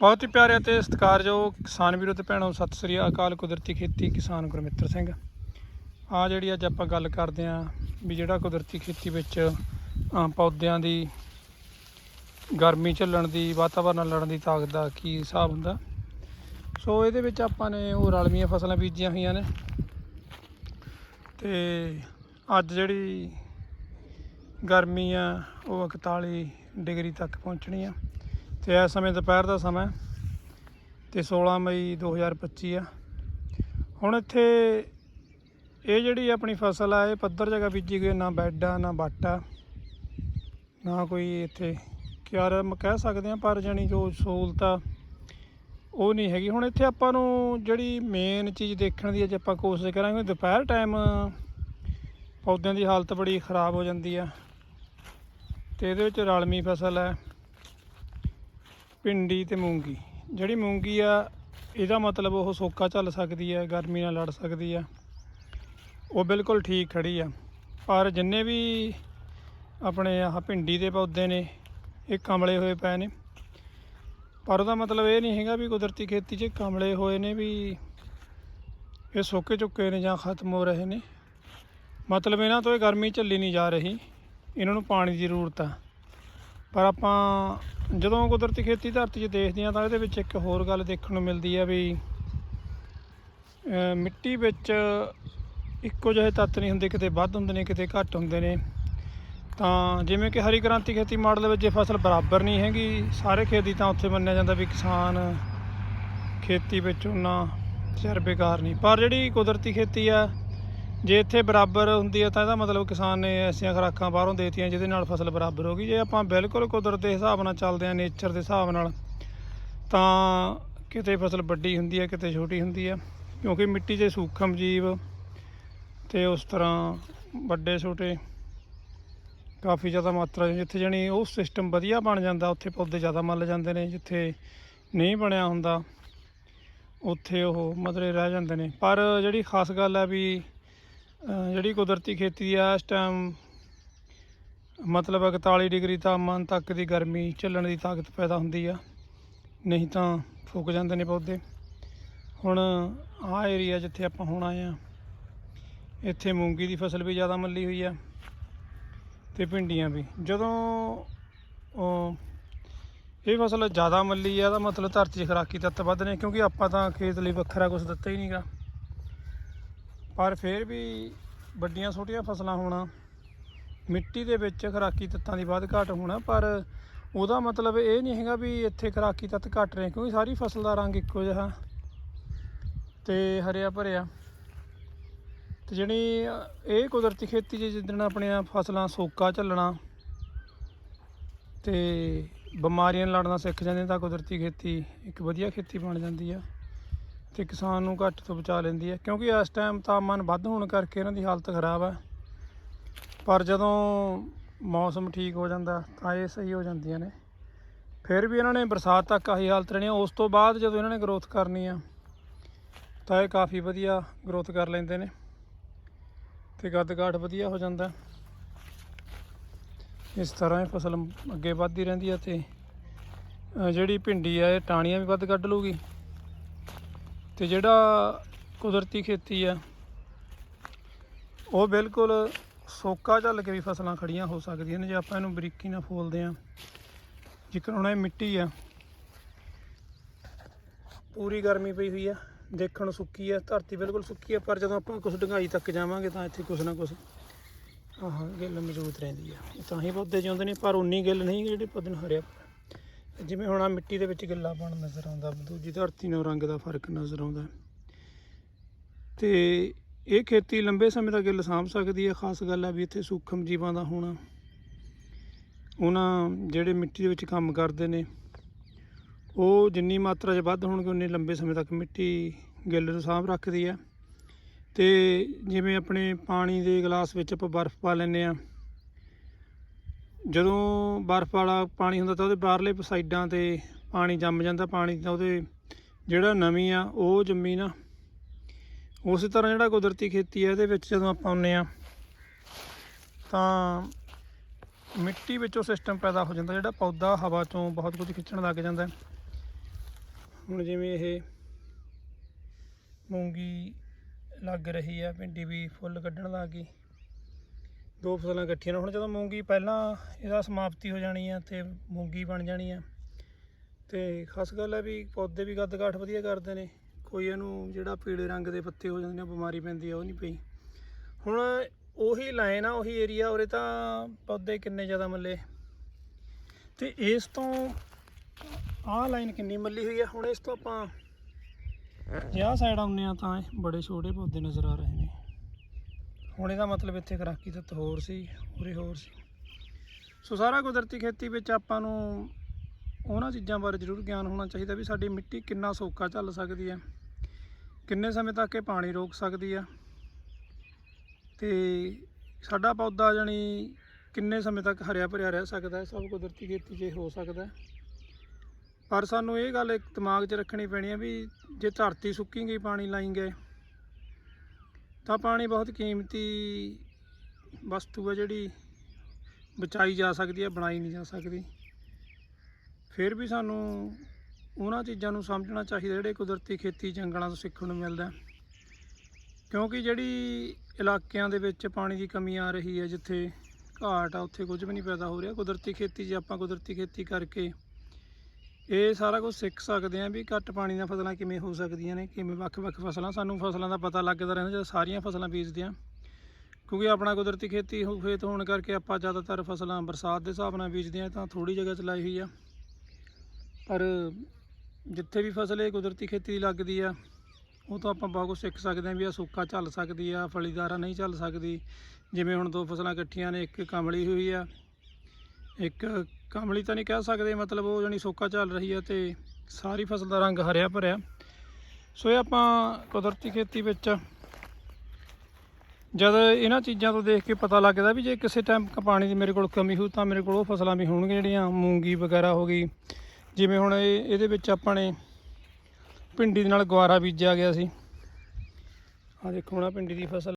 ਬਹੁਤ ਹੀ ਪਿਆਰੇ ਤੇ ਸਤਿਕਾਰਯੋਗ ਕਿਸਾਨ ਵੀਰੋ ਤੇ ਭੈਣੋ, ਸਤਿ ਸ੍ਰੀ ਅਕਾਲ। ਕੁਦਰਤੀ ਖੇਤੀ ਕਿਸਾਨ ਗੁਰਮਿੱਤਰ ਸਿੰਘ। ਆ ਜਿਹੜੀ ਅੱਜ ਆਪਾਂ ਗੱਲ ਕਰਦੇ ਆਂ ਵੀ ਜਿਹੜਾ ਕੁਦਰਤੀ ਖੇਤੀ ਵਿੱਚ ਪੌਦਿਆਂ ਦੀ, ਗਰਮੀ ਝੱਲਣ ਦੀ, ਵਾਤਾਵਰਨ ਨਾਲ ਲੜਨ ਦੀ ਤਾਕਤ ਦਾ ਕੀ ਹਿਸਾਬ ਹੁੰਦਾ। ਸੋ ਇਹਦੇ ਵਿੱਚ ਆਪਾਂ ਨੇ ਉਹ ਰਲਵੀਆਂ ਫਸਲਾਂ ਬੀਜੀਆਂ ਹੋਈਆਂ ਨੇ। ਤੇ ਅੱਜ ਜਿਹੜੀ ਗਰਮੀ ਆ, ਉਹ 41 ਡਿਗਰੀ ਤੱਕ ਪਹੁੰਚਣੀ ਆ। ਤੇ ਇਸ ਸਮੇਂ ਦੁਪਹਿਰ ਦਾ ਸਮਾਂ ਹੈ ਤੇ 16 ਮਈ 2025 ਆ। ਹੁਣ ਇੱਥੇ ਇਹ ਜਿਹੜੀ ਆਪਣੀ ਫਸਲ ਆ, ਇਹ ਪੱਧਰ ਜਗ੍ਹਾ ਬੀਜੀ ਗਈ ਨਾ ਬੈੱਡ ਆ, ਨਾ ਬਾਟਾ ਨਾ ਕੋਈ ਇੱਥੇ ਕਿਆਰ ਮ ਕਹਿ ਸਕਦੇ ਆ, ਪਰ ਜਾਣੀ ਜੋ ਸਹੂਲਤ ਆ, ਉਹ ਨਹੀਂ ਹੈਗੀ। ਹੁਣ ਇੱਥੇ ਆਪਾਂ ਨੂੰ ਜਿਹੜੀ ਮੇਨ ਚੀਜ਼ ਦੇਖਣ ਦੀ ਅੱਜ ਆਪਾਂ ਕੋਸ਼ਿਸ਼ ਕਰਾਂਗੇ, ਦੁਪਹਿਰ ਟਾਈਮ ਪੌਦਿਆਂ ਦੀ ਹਾਲਤ ਬੜੀ ਖਰਾਬ ਹੋ ਜਾਂਦੀ ਆ ਤੇ ਇਹਦੇ ਵਿੱਚ ਰਲਮੀ ਫਸਲ ਹੈ ਭਿੰਡੀ ਤੇ ਮੂੰਗੀ। ਜਿਹੜੀ ਮੂੰਗੀ ਆ, ਇਹਦਾ ਮਤਲਬ ਉਹ ਸੋਕਾ ਚੱਲ ਸਕਦੀ ਹੈ ਗਰਮੀ ਨਾਲ ਲੜ ਸਕਦੀ ਆ। ਉਹ ਬਿਲਕੁਲ ਠੀਕ ਖੜੀ ਆ। ਪਰ ਜਿੰਨੇ ਵੀ ਆਪਣੇ ਆਹ ਭਿੰਡੀ ਦੇ ਪੌਦੇ ਨੇ, ਇਹ ਕਮਲੇ ਹੋਏ ਪਏ ਨੇ। ਪਰ ਉਹਦਾ ਮਤਲਬ ਇਹ ਨਹੀਂ ਹੈਗਾ ਵੀ ਕੁਦਰਤੀ ਖੇਤੀ 'ਚ ਕਮਲੇ ਹੋਏ ਨੇ ਵੀ ਇਹ ਸੋਕੇ ਚੁੱਕੇ ਨੇ ਜਾਂ ਖਤਮ ਹੋ ਰਹੇ ਨੇ। ਮਤਲਬ ਇਹਨਾਂ ਤੋਂ ਇਹ ਗਰਮੀ ਝੱਲੀ ਨਹੀਂ ਜਾ ਰਹੀ। ਇਹਨਾਂ ਨੂੰ ਪਾਣੀ ਦੀ ਜ਼ਰੂਰਤ ਆ। ਪਰ ਆਪਾਂ ਜਦੋਂ ਕੁਦਰਤੀ ਖੇਤੀ ਧਰਤੀ 'ਚ ਦੇਖਦੇ ਹਾਂ ਤਾਂ ਇਹਦੇ ਵਿੱਚ ਇੱਕ ਹੋਰ ਗੱਲ ਦੇਖਣ ਨੂੰ ਮਿਲਦੀ ਆ ਵੀ ਮਿੱਟੀ ਵਿੱਚ ਇੱਕੋ ਜਿਹੇ ਤੱਤ ਨਹੀਂ ਹੁੰਦੇ, ਕਿਤੇ ਵੱਧ ਹੁੰਦੇ ਨੇ, ਕਿਤੇ ਘੱਟ ਹੁੰਦੇ ਨੇ। ਤਾਂ ਜਿਵੇਂ ਕਿ ਹਰੀ ਕ੍ਰਾਂਤੀ ਖੇਤੀ ਮਾਡਲ ਵਿੱਚ ਜੇ ਫਸਲ ਬਰਾਬਰ ਨਹੀਂ ਹੈਗੀ, ਸਾਰੇ ਖੇਤੀ ਤਾਂ ਉੱਥੇ ਮੰਨਿਆ ਜਾਂਦਾ ਵੀ ਕਿਸਾਨ ਖੇਤੀ ਵਿੱਚ ਉਹਨਾਂ ਤਜਰਬੇਕਾਰ ਨਹੀਂ। ਪਰ ਜਿਹੜੀ ਕੁਦਰਤੀ ਖੇਤੀ ਆ ਜੇ ਇੱਥੇ ਬਰਾਬਰ ਹੁੰਦੀ ਹੈ ਤਾਂ ਇਹਦਾ ਮਤਲਬ ਕਿਸਾਨ ਨੇ ਐਸੀਆਂ ਖੁਰਾਕਾਂ ਬਾਹਰੋਂ ਦੇਤੀਆਂ ਜਿਹਦੇ ਨਾਲ ਫਸਲ ਬਰਾਬਰ ਹੋ ਗਈ। ਜੇ ਆਪਾਂ ਬਿਲਕੁਲ ਕੁਦਰਤ ਦੇ ਹਿਸਾਬ ਨਾਲ ਚੱਲਦੇ ਹਾਂ ਨੇਚਰ ਦੇ ਹਿਸਾਬ ਨਾਲ, ਤਾਂ ਕਿਤੇ ਫਸਲ ਵੱਡੀ ਹੁੰਦੀ ਹੈ ਕਿਤੇ ਛੋਟੀ ਹੁੰਦੀ ਹੈ ਕਿਉਂਕਿ ਮਿੱਟੀ 'ਚ ਸੂਖਮ ਜੀਵ ਤੇ ਉਸ ਤਰ੍ਹਾਂ ਵੱਡੇ, ਛੋਟੇ, ਕਾਫੀ ਜ਼ਿਆਦਾ ਮਾਤਰਾ ਜਿੱਥੇ ਜਾਣੀ ਉਹ ਸਿਸਟਮ ਵਧੀਆ ਬਣ ਜਾਂਦਾ, ਉੱਥੇ ਪੌਦੇ ਜ਼ਿਆਦਾ ਮੱਲ ਜਾਂਦੇ ਨੇ, ਜਿੱਥੇ ਨਹੀਂ ਬਣਿਆ ਹੁੰਦਾ, ਉੱਥੇ ਉਹ ਮਧਰੇ ਰਹਿ ਜਾਂਦੇ ਨੇ। ਪਰ ਜਿਹੜੀ ਖਾਸ ਗੱਲ ਹੈ ਵੀ ਜਿਹੜੀ ਕੁਦਰਤੀ ਖੇਤੀ ਆ, ਇਸ ਟਾਈਮ ਮਤਲਬ 41 ਡਿਗਰੀ ਤਾਪਮਾਨ ਤੱਕ ਦੀ ਗਰਮੀ ਝੱਲਣ ਦੀ ਤਾਕਤ ਪੈਦਾ ਹੁੰਦੀ ਆ। ਨਹੀਂ ਤਾਂ ਫੁੱਕ ਜਾਂਦੇ ਨੇ ਪੌਦੇ। ਹੁਣ ਆਹ ਏਰੀਆ ਜਿੱਥੇ ਆਪਾਂ ਹੁਣ ਆਏ ਆ, ਇੱਥੇ ਮੂੰਗੀ ਦੀ ਫਸਲ ਵੀ ਜ਼ਿਆਦਾ ਮੱਲੀ ਹੋਈ ਆ ਤੇ ਭਿੰਡੀਆਂ ਵੀ। ਜਦੋਂ ਇਹ ਫਸਲ ਜ਼ਿਆਦਾ ਮੱਲੀ ਆ ਤਾਂ ਮਤਲਬ ਧਰਤੀ 'ਚ ਖਰਾਕੀ ਤੱਤ ਵੱਧ ਨੇ ਕਿਉਂਕਿ ਆਪਾਂ ਤਾਂ ਖੇਤ ਲਈ ਵੱਖਰਾ ਕੁਝ ਦਿੱਤਾ ਹੀ ਨਹੀਂਗਾ ਪਰ ਫਿਰ ਵੀ ਵੱਡੀਆਂ ਛੋਟੀਆਂ ਫਸਲਾਂ ਹੋਣਾ, ਮਿੱਟੀ ਦੇ ਵਿੱਚ ਖਰਾਕੀ ਤੱਤਾਂ ਦੀ ਵੱਧ ਘਾਟ ਹੋਣਾ, ਪਰ ਉਹਦਾ ਮਤਲਬ ਇਹ ਨਹੀਂ ਹੈਗਾ ਵੀ ਇੱਥੇ ਖਰਾਕੀ ਤੱਤ ਘਟ ਰਹੇ, ਕਿਉਂਕਿ ਸਾਰੀ ਫਸਲ ਦਾ ਰੰਗ ਇੱਕੋ ਜਿਹਾ ਤੇ ਹਰਿਆ ਭਰਿਆ। ਤੇ ਜਿਹੜੀ ਇਹ ਕੁਦਰਤੀ ਖੇਤੀ 'ਚ ਜਿੱਦਣ ਆਪਣੀਆਂ ਫਸਲਾਂ ਸੋਕਾ ਝੱਲਣਾ ਤੇ ਬਿਮਾਰੀਆਂ ਲੜਨਾ ਸਿੱਖ ਜਾਂਦੇ ਤਾਂ ਕੁਦਰਤੀ ਖੇਤੀ ਇੱਕ ਵਧੀਆ ਖੇਤੀ ਬਣ ਜਾਂਦੀ ਆ। ਤੇ ਕਿਸਾਨ ਨੂੰ ਘੱਟ ਤੋਂ ਬਚਾ ਲੈਂਦੀ ਹੈ। ਕਿਉਂਕਿ ਇਸ ਟਾਈਮ ਤਾਪਮਾਨ ਵੱਧ ਹੋਣ ਕਰਕੇ ਇਹਨਾਂ ਦੀ ਹਾਲਤ ਖਰਾਬ ਹੈ। ਪਰ ਜਦੋਂ ਮੌਸਮ ਠੀਕ ਹੋ ਜਾਂਦਾ, ਤਾਂ ਇਹ ਸਹੀ ਹੋ ਜਾਂਦੀਆਂ ਨੇ। ਫਿਰ ਵੀ ਇਹਨਾਂ ਨੇ ਬਰਸਾਤ ਤੱਕ ਆਹੀ ਹਾਲਤ ਰਹਿਣੀ ਉਸ ਤੋਂ ਬਾਅਦ ਜਦੋਂ ਇਹਨਾਂ ਨੇ ਗਰੋਥ ਕਰਨੀ ਆ, ਤਾਂ ਇਹ ਕਾਫੀ ਵਧੀਆ ਗਰੋਥ ਕਰ ਲੈਂਦੇ ਨੇ ਤੇ ਗੱਦਕਾਠ ਵਧੀਆ ਹੋ ਜਾਂਦਾ। ਇਸ ਤਰ੍ਹਾਂ ਇਹ ਫਸਲ ਅੱਗੇ ਵੱਧਦੀ ਰਹਿੰਦੀ ਆ ਤੇ ਜਿਹੜੀ ਭਿੰਡੀ ਆ, ਇਹ ਟਾਣੀਆਂ ਵੀ ਵੱਧ ਕੱਢ ਲੂਗੀ ਤੇ ਜਿਹੜਾ ਕੁਦਰਤੀ ਖੇਤੀ ਆ, ਉਹ ਬਿਲਕੁਲ ਸੋਕਾ ਝੱਲ ਕੇ ਵੀ ਫਸਲਾਂ ਖੜੀਆਂ ਹੋ ਸਕਦੀਆਂ ਨੇ, ਜੇ ਆਪਾਂ ਇਹਨੂੰ ਬਰੀਕੀ ਨਾਲ ਫੋਲਦੇ ਆ ਜਿੱਕਣ ਹੁਣ ਇਹ ਮਿੱਟੀ ਆ, ਪੂਰੀ ਗਰਮੀ ਪਈ ਹੋਈ ਆ, ਦੇਖਣ ਨੂੰ ਸੁੱਕੀ ਆ, ਧਰਤੀ ਬਿਲਕੁਲ ਸੁੱਕੀ ਆ, ਪਰ ਜਦੋਂ ਆਪਾਂ ਕੁਝ ਡੰਗਾਈ ਤੱਕ ਜਾਵਾਂਗੇ ਤਾਂ ਇੱਥੇ ਕੁਝ ਨਾ ਕੁਝ ਆਹ ਗਿੱਲ ਮੌਜੂਦ ਰਹਿੰਦੀ ਆ। ਤਾਂ ਹੀ ਪੌਦੇ ਜਿਉਂਦੇ ਨੇ, ਪਰ ਉਨੀ ਗਿੱਲ ਨਹੀਂ ਜਿਹੜੇ ਪੌਦੇ ਨੂੰ ਹਰਿਆ ਜਿਵੇਂ ਹੁਣ ਆ ਮਿੱਟੀ ਦੇ ਵਿੱਚ ਗਿੱਲਾਪਣ ਨਜ਼ਰ ਆਉਂਦਾ, ਦੂਜੀ ਧਰਤੀ ਨਾਲ ਰੰਗ ਦਾ ਫ਼ਰਕ ਨਜ਼ਰ ਆਉਂਦਾ। ਤੇ ਇਹ ਖੇਤੀ ਲੰਬੇ ਸਮੇਂ ਤੱਕ ਗਿੱਲ ਸਾਂਭ ਸਕਦੀ ਹੈ। ਖਾਸ ਗੱਲ ਹੈ ਵੀ ਇੱਥੇ ਸੂਖਮ ਜੀਵਾਂ ਦਾ ਹੋਣਾ। ਉਹਨਾਂ ਜਿਹੜੇ ਮਿੱਟੀ ਦੇ ਵਿੱਚ ਕੰਮ ਕਰਦੇ ਨੇ, ਉਹ ਜਿੰਨੀ ਮਾਤਰਾ 'ਚ ਵੱਧ ਹੋਣਗੇ, ਉਨੀ ਲੰਬੇ ਸਮੇਂ ਤੱਕ ਮਿੱਟੀ ਗਿੱਲ ਨੂੰ ਸਾਂਭ ਰੱਖਦੀ ਹੈ। ਤੇ ਜਿਵੇਂ ਆਪਣੇ ਪਾਣੀ ਦੇ ਗਲਾਸ ਵਿੱਚ ਆਪਾਂ ਬਰਫ਼ ਪਾ ਲੈਂਦੇ ਆ ਜਦੋਂ ਬਰਫ਼ ਵਾਲਾ ਪਾਣੀ ਹੁੰਦਾ ਤਾਂ ਉਹਦੇ ਬਾਹਰਲੇ ਸਾਈਡਾਂ ਤੇ ਪਾਣੀ ਜੰਮ ਜਾਂਦਾ, ਪਾਣੀ ਤਾਂ ਉਹਦੇ ਜਿਹੜਾ ਨਵੀਂ ਆ, ਉਹ ਜੰਮੀ ਨਾ। ਉਸੇ ਤਰ੍ਹਾਂ ਜਿਹੜਾ ਕੁਦਰਤੀ ਖੇਤੀ ਹੈ ਇਹਦੇ ਵਿੱਚ ਜਦੋਂ ਆਪਾਂ ਆਉਂਦੇ ਆ, ਤਾਂ ਮਿੱਟੀ ਵਿੱਚੋਂ ਸਿਸਟਮ ਪੈਦਾ ਹੋ ਜਾਂਦਾ, ਜਿਹੜਾ ਪੌਦਾ ਹਵਾ ਚੋਂ ਬਹੁਤ ਕੁਝ ਖਿੱਚਣ ਲੱਗ ਜਾਂਦਾ। ਹੁਣ ਜਿਵੇਂ ਇਹ ਮੂੰਗੀ ਲੱਗ ਰਹੀ ਆ, ਭਿੰਡੀ ਵੀ ਫੁੱਲ ਕੱਢਣ ਲੱਗ ਗਈ। ਦੋ ਫਸਲਾਂ ਇਕੱਠੀਆਂ ਨੇ। ਹੁਣ ਜਦੋਂ ਮੂੰਗੀ ਪਹਿਲਾਂ ਇਹਦਾ ਸਮਾਪਤੀ ਹੋ ਜਾਣੀ ਆ ਤੇ ਮੂੰਗੀ ਬਣ ਜਾਣੀ ਆ। ਤੇ ਖਾਸ ਗੱਲ ਹੈ ਵੀ ਪੌਦੇ ਵੀ ਗੱਦ ਕਾਠ ਵਧੀਆ ਕਰਦੇ ਨੇ। ਕੋਈ ਇਹਨੂੰ ਜਿਹੜਾ ਪੀਲੇ ਰੰਗ ਦੇ ਪੱਤੇ ਹੋ ਜਾਂਦੇ ਨੇ ਬਿਮਾਰੀ ਪੈਂਦੀ ਆ ਉਹ ਨਹੀਂ ਪਈ। ਹੁਣ ਉਹੀ ਲਾਈਨ ਆ ਉਹੀ ਏਰੀਆ ਉਰੇ ਤਾਂ ਪੌਦੇ ਕਿੰਨੇ ਜ਼ਿਆਦਾ ਮੱਲੇ। ਤੇ ਇਸ ਤੋਂ ਆਹ ਲਾਈਨ ਕਿੰਨੀ ਮੱਲੀ ਹੋਈ ਆ। ਹੁਣ ਇਸ ਤੋਂ ਆਪਾਂ ਜੇ ਆਹ ਸਾਈਡ ਆਉਂਦੇ ਆ ਤਾਂ ਬੜੇ ਛੋਟੇ ਪੌਦੇ ਨਜ਼ਰ ਆ ਰਹੇ ਨੇ। ਹੁਣ ਇਹਦਾ ਮਤਲਬ ਇੱਥੇ ਖਰਾਕੀ ਤੱਤ ਹੋਰ ਸੀ, ਉਰੇ ਹੋਰ ਸੀ। ਸੋ ਸਾਰਾ ਕੁਦਰਤੀ ਖੇਤੀ ਵਿੱਚ ਆਪਾਂ ਨੂੰ ਉਹਨਾਂ ਚੀਜ਼ਾਂ ਬਾਰੇ ਜ਼ਰੂਰ ਗਿਆਨ ਹੋਣਾ ਚਾਹੀਦਾ ਵੀ ਸਾਡੀ ਮਿੱਟੀ ਕਿੰਨਾ ਸੋਕਾ ਝੱਲ ਸਕਦੀ ਹੈ, ਕਿੰਨੇ ਸਮੇਂ ਤੱਕ ਇਹ ਪਾਣੀ ਰੋਕ ਸਕਦੀ ਆ ਤੇ ਸਾਡਾ ਪੌਦਾ ਜਾਣੀ ਕਿੰਨੇ ਸਮੇਂ ਤੱਕ ਹਰਿਆ ਭਰਿਆ ਰਹਿ ਸਕਦਾ ਹੈ, ਸਭ ਕੁਦਰਤੀ ਖੇਤੀ 'ਚ ਹੋ ਸਕਦਾ ਪਰ ਸਾਨੂੰ ਇਹ ਗੱਲ ਇੱਕ ਦਿਮਾਗ 'ਚ ਰੱਖਣੀ ਪੈਣੀ ਹੈ ਵੀ ਜੇ ਧਰਤੀ ਸੁੱਕੀ ਗਈ, ਪਾਣੀ ਲਾਈ ਗਏ ਤਾਂ ਪਾਣੀ ਬਹੁਤ ਕੀਮਤੀ ਵਸਤੂ ਹੈ ਜਿਹੜੀ ਬਚਾਈ ਜਾ ਸਕਦੀ ਹੈ, ਬਣਾਈ ਨਹੀਂ ਜਾ ਸਕਦੀ। ਫਿਰ ਵੀ ਸਾਨੂੰ ਉਹਨਾਂ ਚੀਜ਼ਾਂ ਨੂੰ ਸਮਝਣਾ ਚਾਹੀਦਾ, ਜਿਹੜੇ ਕੁਦਰਤੀ ਖੇਤੀ ਜੰਗਲਾਂ ਤੋਂ ਸਿੱਖਣ ਨੂੰ ਮਿਲਦਾ ਕਿਉਂਕਿ ਜਿਹੜੀ ਇਲਾਕਿਆਂ ਦੇ ਵਿੱਚ ਪਾਣੀ ਦੀ ਕਮੀ ਆ ਰਹੀ ਹੈ, ਜਿੱਥੇ ਘਾਟ ਆ, ਉੱਥੇ ਕੁਝ ਵੀ ਨਹੀਂ ਪੈਦਾ ਹੋ ਰਿਹਾ। ਕੁਦਰਤੀ ਖੇਤੀ, ਜੇ ਆਪਾਂ ਕੁਦਰਤੀ ਖੇਤੀ ਕਰਕੇ ਇਹ ਸਾਰਾ ਕੁਝ ਸਿੱਖ ਸਕਦੇ ਹਾਂ ਵੀ ਘੱਟ ਪਾਣੀ ਦੀਆਂ ਫਸਲਾਂ ਕਿਵੇਂ ਹੋ ਸਕਦੀਆਂ ਨੇ, ਕਿਵੇਂ ਵੱਖ-ਵੱਖ ਫਸਲਾਂ, ਸਾਨੂੰ ਫਸਲਾਂ ਦਾ ਪਤਾ ਲੱਗਦਾ ਰਹਿੰਦਾ ਜਦੋਂ ਸਾਰੀਆਂ ਫਸਲਾਂ ਬੀਜਦੇ ਹਾਂ। ਕਿਉਂਕਿ ਆਪਣਾ ਕੁਦਰਤੀ ਖੇਤੀ ਹੋ, ਖੇਤ ਹੋਣ ਕਰਕੇ ਆਪਾਂ ਜ਼ਿਆਦਾਤਰ ਫਸਲਾਂ ਬਰਸਾਤ ਦੇ ਹਿਸਾਬ ਨਾਲ ਬੀਜਦੇ ਹਾਂ, ਤਾਂ ਥੋੜੀ ਜਗ੍ਹਾ 'ਚ ਲਾਈ ਹੋਈ ਆ। ਪਰ ਜਿੱਥੇ ਵੀ ਫਸਲ ਇਹ ਕੁਦਰਤੀ ਖੇਤੀ ਦੀ ਲੱਗਦੀ ਆ, ਉਹ ਤੋਂ ਆਪਾਂ ਬਹੁਤ ਕੁਝ ਸਿੱਖ ਸਕਦੇ ਹਾਂ ਵੀ ਆ ਸੁੱਕਾ ਚੱਲ ਸਕਦੀ ਆ, ਫਲੀਦਾਰਾ ਨਹੀਂ ਚੱਲ ਸਕਦੀ। ਜਿਵੇਂ ਹੁਣ ਦੋ ਫਸਲਾਂ ਇਕੱਠੀਆਂ ਨੇ, ਇੱਕ ਕਮਲੀ ਹੋਈ ਆ, ਇੱਕ ਕਮਲੀ ਤਾਂ ਨਹੀਂ ਕਹਿ ਸਕਦੇ, ਮਤਲਬ ਉਹ ਜਾਨੀ ਸੋਕਾ ਚੱਲ ਰਹੀ ਹੈ ਤੇ ਸਾਰੀ ਫਸਲ ਦਾ ਰੰਗ ਹਰਿਆ ਭਰਿਆ। ਸੋ ਇਹ ਆਪਾਂ ਕੁਦਰਤੀ ਖੇਤੀ ਵਿੱਚ ਜਦ ਇਹਨਾਂ ਚੀਜ਼ਾਂ ਤੋਂ ਦੇਖ ਕੇ ਪਤਾ ਲੱਗਦਾ ਵੀ ਜੇ ਕਿਸੇ ਟਾਈਮ ਪਾਣੀ ਦੀ ਮੇਰੇ ਕੋਲ ਕਮੀ ਹੋਊ ਤਾਂ ਮੇਰੇ ਕੋਲ ਉਹ ਫਸਲਾਂ ਵੀ ਹੋਣਗੀਆਂ, ਜਿਹੜੀਆਂ ਮੂੰਗੀ ਵਗੈਰਾ ਹੋ ਗਈ। ਜਿਵੇਂ ਹੁਣ ਇਹ, ਇਹਦੇ ਵਿੱਚ ਆਪਾਂ ਨੇ ਭਿੰਡੀ ਦੇ ਨਾਲ ਗਵਾਰਾ ਬੀਜਿਆ ਗਿਆ ਸੀ। ਆ ਦੇਖੋ ਹੁਣ ਆਹ ਭਿੰਡੀ ਦੀ ਫਸਲ।